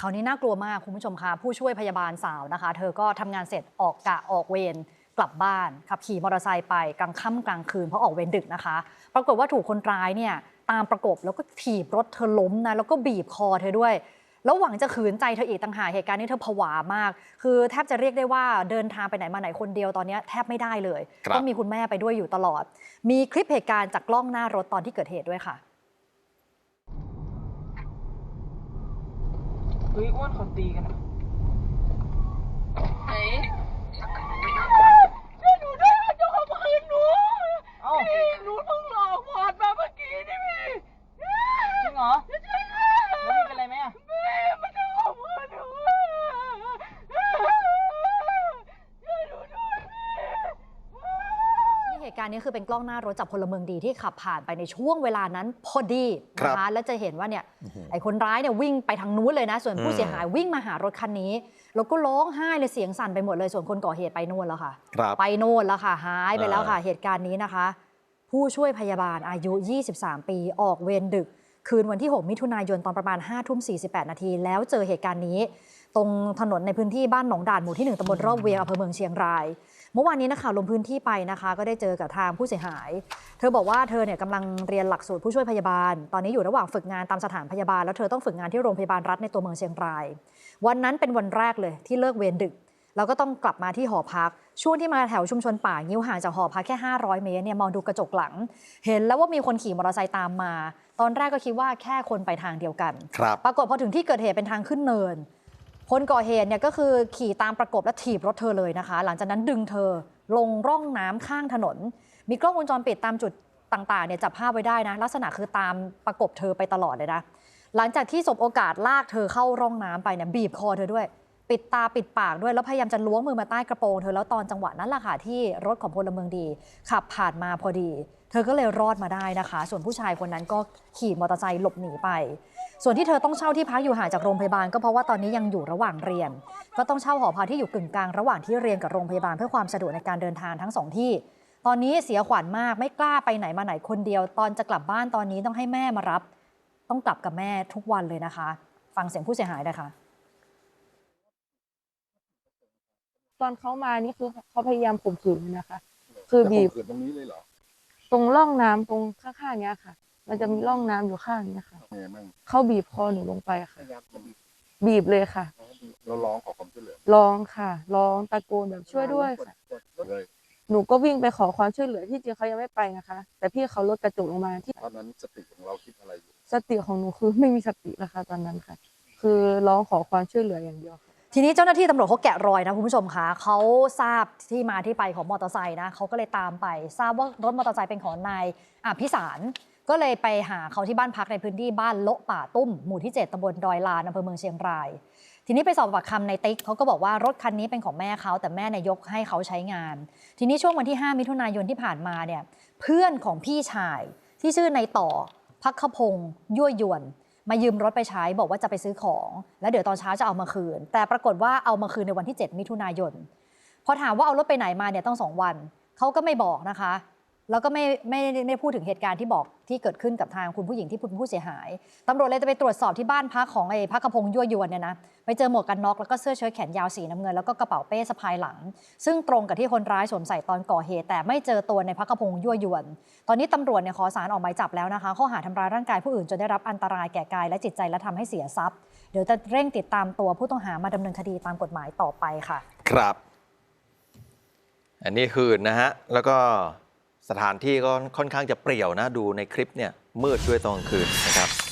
คราวนี้น่ากลัวมากคุณผู้ชมคะผู้ช่วยพยาบาลสาวนะคะ เธอก็ทำงานเสร็จออกกะออกเวรกลับบ้านขับขี่มอเตอร์ไซค์ไปกลางค่ำกลางคืนเพราะออกเวรดึกนะคะ ปรากฏว่าถูกคนร้ายเนี่ยตามประกบแล้วก็ถีบรถเธอล้มนะแล้วก็บีบคอเธอด้วยแล้วหวังจะขืนใจเธออีกต่างหากเหตุการณ์นี้เธอผวามาก คือแทบจะเรียกได้ว่าเดินทางไปไหนมาไหนคนเดียวตอนนี้แทบไม่ได้เลยครับต้องมีคุณแม่ไปด้วยอยู่ตลอด มีคลิปเหตุการณ์จากกล้องหน้ารถตอนที่เกิดเหตุด้วยค่ะ ฮ้ยอ้วนเขาตีกันอะ ไหน ช่วยหนูด้วยมันจะเอาคืนหนูเอ้าพี่หนูเพิ่งหลอกพอดมาเมื่อกี้นี่พี่จริงเหรอแล้วพี่เป็นไรไหมอะแม่มันจะเอาคืนหนูช่วยหนูด้วยพี่ นี่เหตุ การณ์นี้คือเป็นกล้องหน้ารถจากพลเมืองดีที่ขับผ่านไปในช่วงเวลานั้นพอดีครับนะคะแล้วจะเห็นว่าเนี่ยไอ้คนร้ายเนี่ยวิ่งไปทางนู้นเลยนะ ส่วนผู้อืมเสียหายวิ่งมาหารถคันนี้ แล้วก็ร้องไห้เลยเสียงสั่นไปหมดเลยส่วนคนก่อเหตุไปนู่นแล้วค่ะครับไปโน่นแล้วค่ะหายไปแล้วค่ะอ่าเหตุการณ์นี้นะคะ ผู้ช่วยพยาบาลอายุ 23 ปีออกเวรดึก คืนวันที่ 6 มิถุนายนตอนประมาณ5ทุ่ม48 นาที แล้วเจอเหตุการณ์นี้ ตรงถนนในพื้นที่บ้านหนองด่านหมู่ที่ 1ตำบลรอบเวียงอำเภอเมืองเชียงราย เมื่อวานนี้นะคะลงพื้นที่ไปนะคะ ก็ได้เจอกับทางผู้เสียหาย เธอบอกว่าเธอเนี่ยกำลังเรียนหลักสูตรผู้ช่วยพยาบาล ตอนนี้อยู่ระหว่างฝึกงานตามสถานพยาบาล แล้วเธอต้องฝึกงานที่โรงพยาบาลรัฐในตัวเมืองเชียงราย วันนั้นเป็นวันแรกเลยที่เลิกเวรดึก แล้วก็ต้องกลับมาที่หอพัก ช่วงที่มาแถวชุมชนป่างิ้วห่างจากหอพักแค่ 500 เมตรเนี่ยมองดูกระจกหลัง เห็นแล้วว่ามีคนขี่มอเตอร์ไซค์ตามมา ตอนแรกก็คิดว่าแค่คนไปทางเดียวกัน ครับ ปรากฏพอถึงที่เกิดเหตุเป็นทางขึ้นเนิน คนก่อเหตุเนี่ยก็คือขี่ตามประกบและถีบรถเธอเลยนะคะ หลังจากนั้นดึงเธอลงร่องน้ำข้างถนน มีกล้องวงจรปิดตามจุดต่างๆเนี่ยจับภาพไว้ได้นะ ลักษณะคือตามประกบเธอไปตลอดเลยนะ หลังจากที่สบโอกาสลากเธอเข้าร่องน้ำไปเนี่ยบีบคอเธอด้วย ปิดตาปิดปากด้วยแล้วพยายามจะล้วงมือมาใต้กระโปรงเธอแล้วตอนจังหวะนั้นแหละค่ะที่รถของพลเมืองดี ขับผ่านมาพอดี เธอก็เลยรอดมาได้นะคะ ส่วนผู้ชายคนนั้นก็ขี่มอเตอร์ไซค์หลบหนีไป ส่วนที่เธอต้องเช่าที่พักอยู่ห่างจากโรงพยาบาลก็เพราะว่าตอนนี้ยังอยู่ระหว่างเรียน ก็ต้องเช่าหอพักที่อยู่กึ่งกลางระหว่างที่เรียนกับโรงพยาบาลเพื่อความสะดวกในการเดินทางทั้งสองที่ตอนนี้เสียขวัญมากไม่กล้าไปไหนมาไหนคนเดียว ตอนจะกลับบ้านตอนนี้ต้องให้แม่มารับ ต้องกลับกับแม่ทุกวันเลยนะคะ ฟังเสียงผู้เสียหายนะคะ ตอนเขามานี่คือเขาพยายามข่มขืนเลยนะคะ คือบีบ จะข่มขืนตรงนี้เลยเหรอตรงร่องน้ำตรงข้างๆเนี้ยค่ะ มันจะมีร่องน้ำอยู่ข้างเนี้ยค่ะทำไงบ้างเขาบีบคอหนูลงไปค่ะมันบีบเลยค่ะ เราร้องขอความช่วยเหลือร้องค่ะ ร้องตะโกนแบบช่วยด้วยค่ะ เลยหนูก็วิ่งไปขอความช่วยเหลือที่จริงเขายังไม่ไปนะคะ แต่พี่เขาลดกระจกลงมาที่ตอนนั้นสติของเราคิดอะไรอยู่ สติของหนูคือไม่มีสติแล้วค่ะตอนนั้นค่ะ คือร้องขอความช่วยเหลืออย่างเดียวค่ะ ทีนี้เจ้าหน้าที่ตำรวจเขาแกะรอยนะคุณผู้ชมคะเขาทราบที่มาที่ไปของมอเตอร์ไซค์นะเขาก็เลยตามไป ทราบว่ารถมอเตอร์ไซค์เป็นของนายอภิสารก็เลยไปหาเขาที่บ้านพักในพื้นที่บ้านโละป่าตุ้ม หมู่ที่ 7ตำบลดอยลานอำเภอเมืองเชียงราย ทีนี้ไปสอบปากคำในติ๊กเขาก็บอกว่ารถคันนี้เป็นของแม่เขาแต่แม่นายกให้เขาใช้งาน ทีนี้ช่วงวันที่ 5 มิถุนายนที่ผ่านมาเนี่ยเพื่อนของพี่ชายที่ชื่อในต่อพักขพงศ์ยั่วยวน มายืมรถไปใช้บอกว่าจะไปซื้อของ แล้วเดี๋ยวตอนเช้าจะเอามาคืน แต่ปรากฏว่าเอามาคืนในวันที่ 7 มิถุนายนพอถามว่าเอารถไปไหนมาเนี่ยต้องสองวันเขาก็ไม่บอกนะคะ แล้วก็ไม่ไม่ไม่ไม่พูดถึงเหตุการณ์ที่บอกที่เกิดขึ้นกับทางคุณผู้หญิงที่เป็นผู้เสียหายตำรวจเลยจะไปตรวจสอบที่บ้านพักของไอ้พักกระพงศ์ยั่วยวนเนี่ยนะไปเจอหมวกกันน็อกแล้วก็เสื้อเชิ้ตแขนยาวสีน้ำเงินแล้วก็กระเป๋าเป้สะพายหลัง ซึ่งตรงกับที่คนร้ายสวมใส่ตอนก่อเหตุ แต่ไม่เจอตัวในพักกระพงศ์ยั่วยวน ตอนนี้ตำรวจเนี่ยขอสารออกหมายจับแล้วนะคะข้อหาทำร้ายร่างกายผู้อื่นจนได้รับอันตรายแก่กายและจิตใจและทำให้เสียทรัพย์ เดี๋ยวจะเร่งติดตามตัวผู้ต้องหามาดำเนินคดีตามกฎหมายต่อไปค่ะ ครับ อันนี้คืนนะฮะแล้วก็ สถานที่ก็ค่อนข้างจะเปรี่ยวนะ ดูในคลิปเนี่ยมืดด้วยตอนกลางคืนนะครับ